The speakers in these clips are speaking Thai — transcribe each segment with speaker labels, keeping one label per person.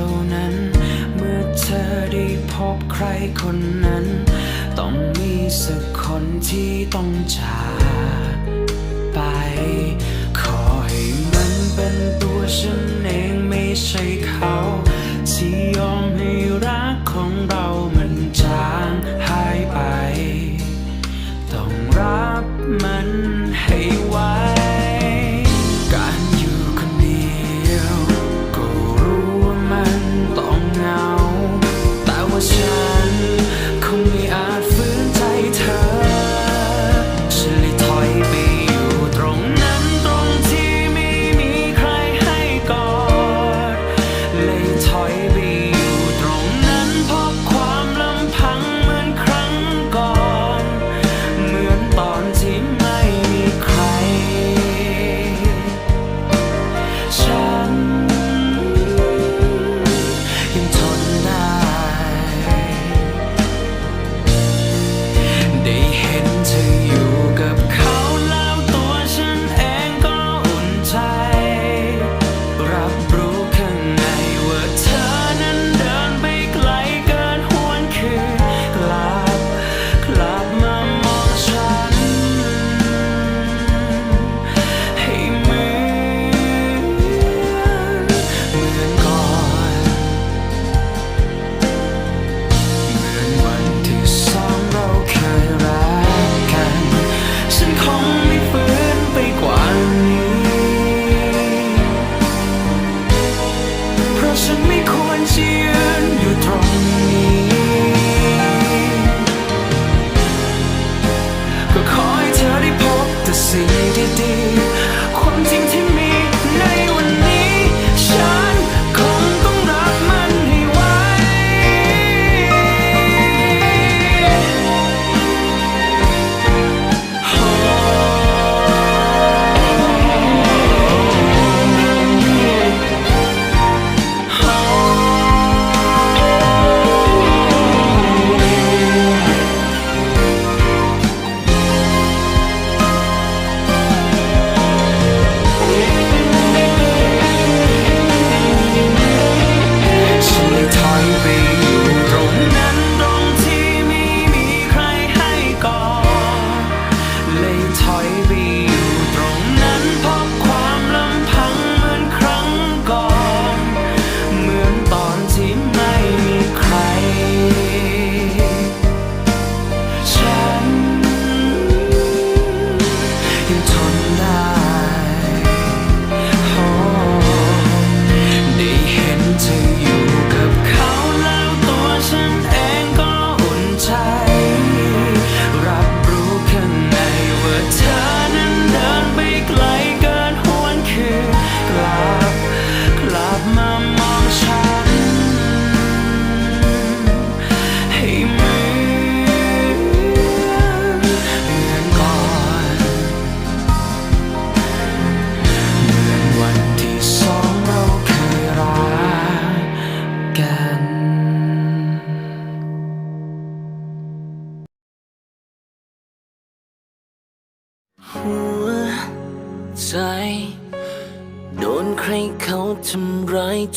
Speaker 1: านั้น เมื่อเธอได้พบใครคนนั้น ต้องมีสักคนที่ต้องจาก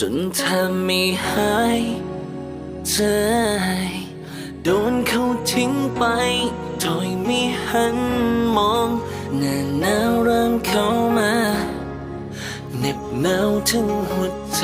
Speaker 1: จนแทบไม่หายใจโดนเขา
Speaker 2: ทิ้งไปโดยไม่หันมองหน้าหนาวเริ่มเข้ามาเหน็บหนาวถึงหัวใจ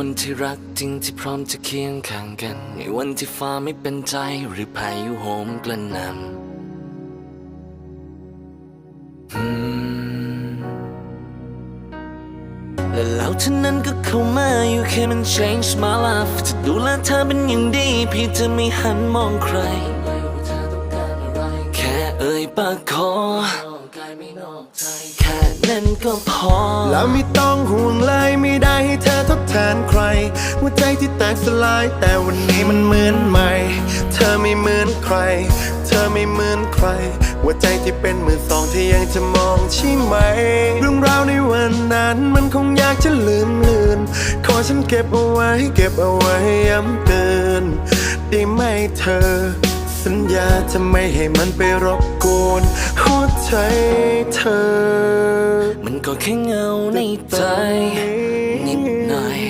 Speaker 2: คนที่รักจริงที่พร้อมจะเคียงข้างกัน ในวันที่ฟ้าไม่เป็นใจหรือพายุโหมกระหน่ำและแล้วเท่านั้นก็เข้ามาอยู่แค่มัน change my life จะดูแลเธอเป็นอย่างดีเพี่จะไม่หันมองใคร แค่เอ่ยปากขอ นั้นก็พอ
Speaker 3: แล้วไม่ต้องห่วงเลยไม่ได้ให้เธอทดแทนใครหัวใจที่แตกสลาย แต่วันนี้มันเหมือนใหม่ เธอไม่เหมือนใคร เธอไม่เหมือนใครหัวใจที่เป็นมือสองที่ยังจะมองใช่ไหม เรื่องราวในวันนั้นมันคงอยากจะลืมเลือนขอฉันเก็บเอาไว้เก็บเอาไว้ย้ำเตือนได้ไหมเธอ สัญญาจะไม่ให้มันไปรบกวนหัวใจเธอ
Speaker 2: ก็แค่เงาในใจ นิดหน่อย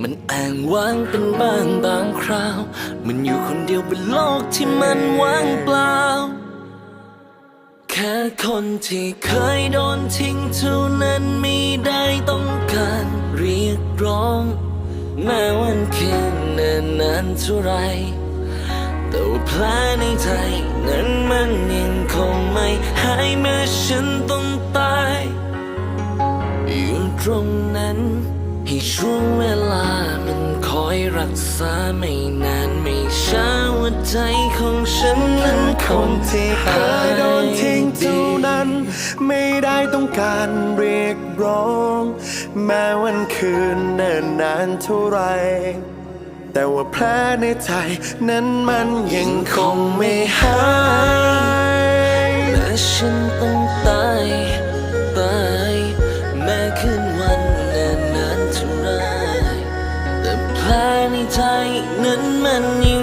Speaker 2: มันแอ้างว้างเป็นบางบางคราว มันอยู่คนเดียวบนโลกที่มันว่างเปล่า แค่คนที่เคยโดนทิ้งเท่านั้นไม่ได้ต้องการเรียกร้องแม้วันแค่เนินนานเท่าไรแต่ว่าแผลในใจนั้นมันยังคงไม่หายแม้ฉันต้องตาย อยู่ตรงนั้น ให้ช่วงเวลามันคอยรักษาไม่นานไม่ช้าหัวใจของฉันนั้นคง
Speaker 3: ที่เคยโดนทิ้งเท่านั้น ไม่ได้ต้องการเรียกร้อง แม้วันคืนเนิ่นนานเท่าไรแต่ว่าแผลในใจนั้นมันยังคงไม่หาย
Speaker 2: แม้ฉันต้อง
Speaker 4: ตาย ในใจนั้นมันยิ่ง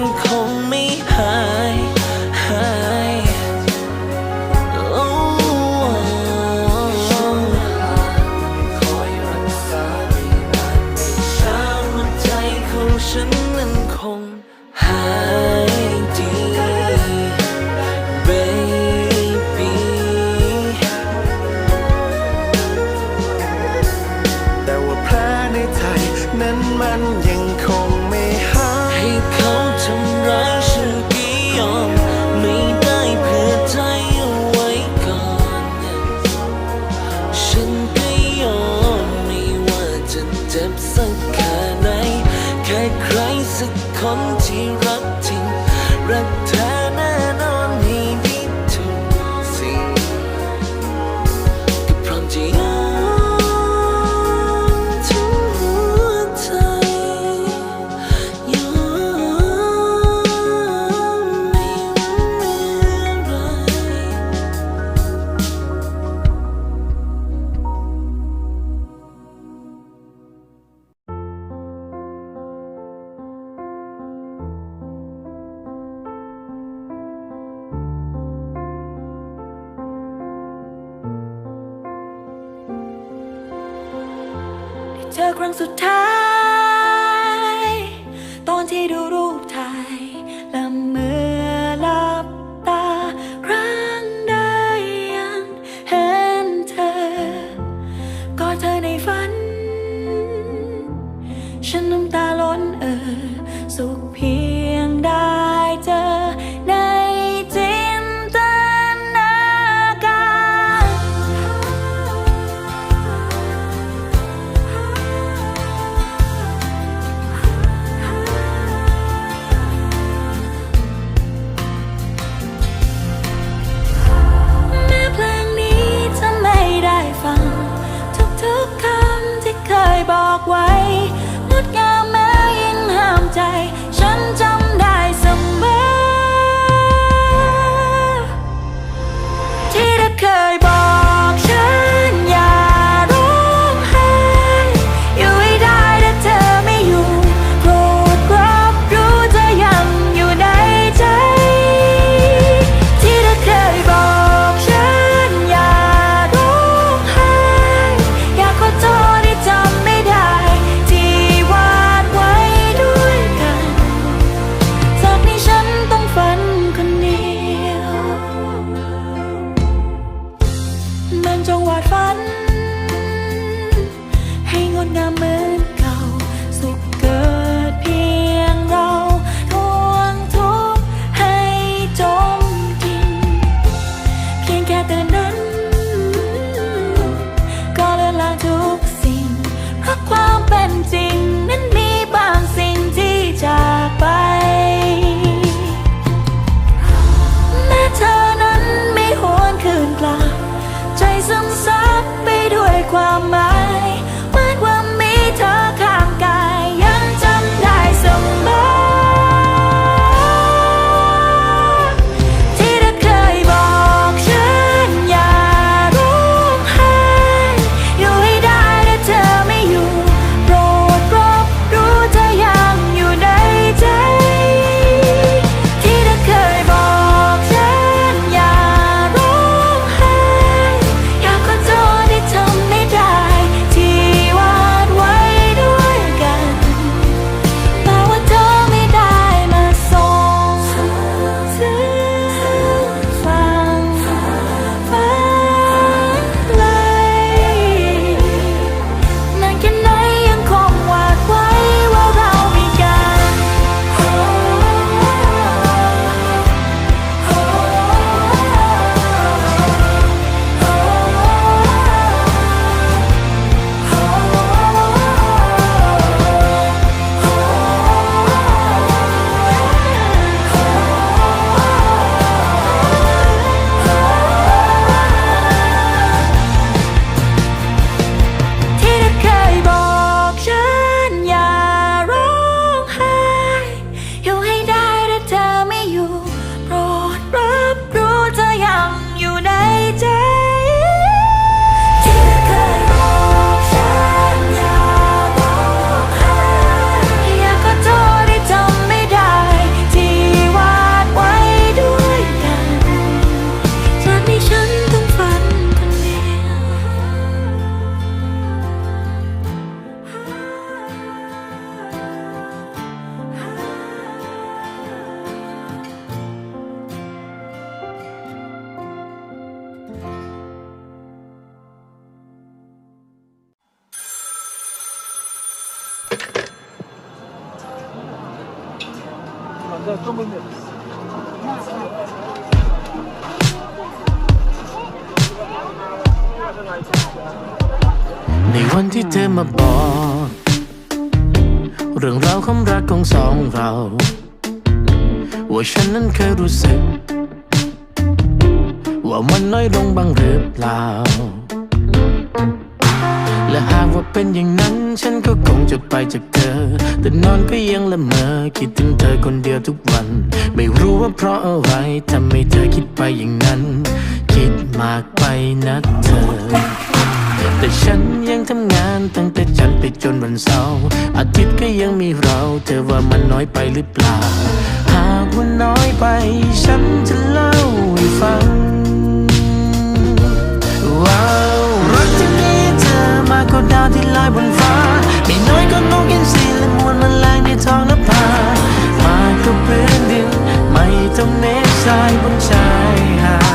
Speaker 4: เจอครั้งสุดท้าย ในวันที่เธอมา
Speaker 5: บอก เรื่องราวความรักของสองเรา ว่าฉันนั้นเคยรู้สึก ว่ามันน้อยลงบ้างหรือเปล่า และหากว่าเป็นอย่างนั้น ฉันก็คงจะไปจากเธอ แต่นอนก็ยังละเมอคิดถึงเธอคนเดียวทุกวัน ไม่รู้ว่าเพราะอะไรทำให้เธอคิดไปอย่างนั้น คิดมากไปนะเธอ แต่ฉันยังทำงานตั้งแต่จันทร์ไปจนวันเสาร์อาทิตย์ก็ยังมีเรา เธอว่ามันน้อยไปหรือเปล่า หากว่าน้อยไป ฉันจะเล่าให้ฟังว้า ก็ดาวที่ลอยบนฟ้า ไม่น้อยก็นกอินทรีและมวลแมันแรงในท้องนภามากกว่าพื้นดิน ไม่ต้องเมฆทรายบนชายหาด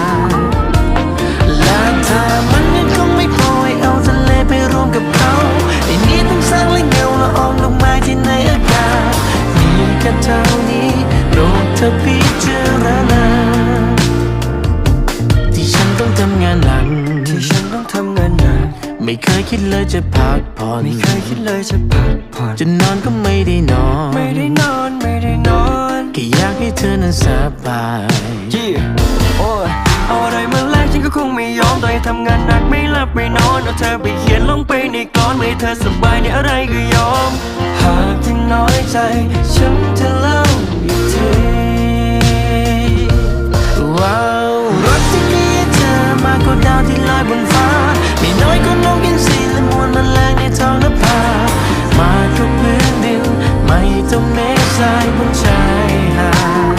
Speaker 5: คยคิดเลยจะพักผ่อน
Speaker 1: ไม่เคยคิดเลยจะพักผ่อน
Speaker 5: จะนอนก็ไม่ได้นอน
Speaker 1: ไม่ได้นอน ไม่ได้นอน
Speaker 5: แค่อยากให้เธอนั้นสบาย
Speaker 1: ยี่โอ้ยเอาอะไรมาแลกฉันก็คงไม่ยอมต่อให้ทำงานหนักไม่หลับไม่นอนเอาเธอไปเขียนลงไปในกลอนไม่ให้เธอสบายในอะไรก็ยอม
Speaker 6: หากยังน้อยใจฉันจะเล่าอีกทีว้าวรักที่มีเธอมากกว่าดาวที่ลอยบนฟ้า ไม่น้อยกว่านกอิน องนภามากกพื้นดินไม่ต้องเมฆทรายบนชายหาด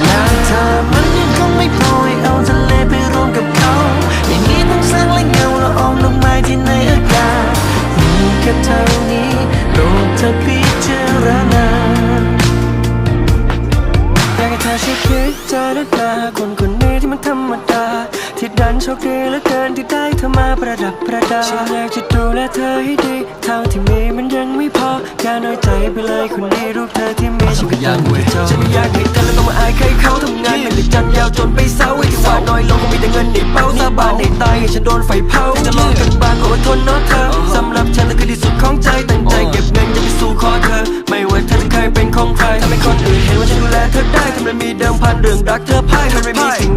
Speaker 6: และเธอมันยังคงไม่พอให้เอาทะเลไปรวมกับเขา อย่างนี้ต้องสร้างแหล่งเงาละอองดอกไม้ที่ในอากาศมีแค่เท่านี้โลกเธอพิจารณา ดันโชคดีเหลือเกินที่ได้เธอมาประดับประดาฉันอยากจะดูแลเธอให้ดีเท่าที่มีมันยังไม่พออย่าน้อยใจไปเลยคนนี้รูปเธอที่มีฉันก็ยังไม่จบฉันไม่อยากให้เธอแล้วต้องมาอายใครเขาทำงานหนักแต่จันยาวจนไปเศร้าไอ้ที่หวานน้อยลงคงมีแต่เงินในเป้าสาบานในตายให้ฉันโดนไฟเผาจะลองกันบ้างก็อดทนเนาะเธอสำหรับฉันนั่นคือที่สุดของใจตั้งใจเก็บเงินจะไปสู่ขอเธอ ไม่ว่าเธอจะเคยเป็นของใครทำให้คนอื่นเห็นว่าฉันดูแลเธอได้ทำไมมีเดิมพันเรื่องรักเธอพ่ายมันไม่มีสิ่ง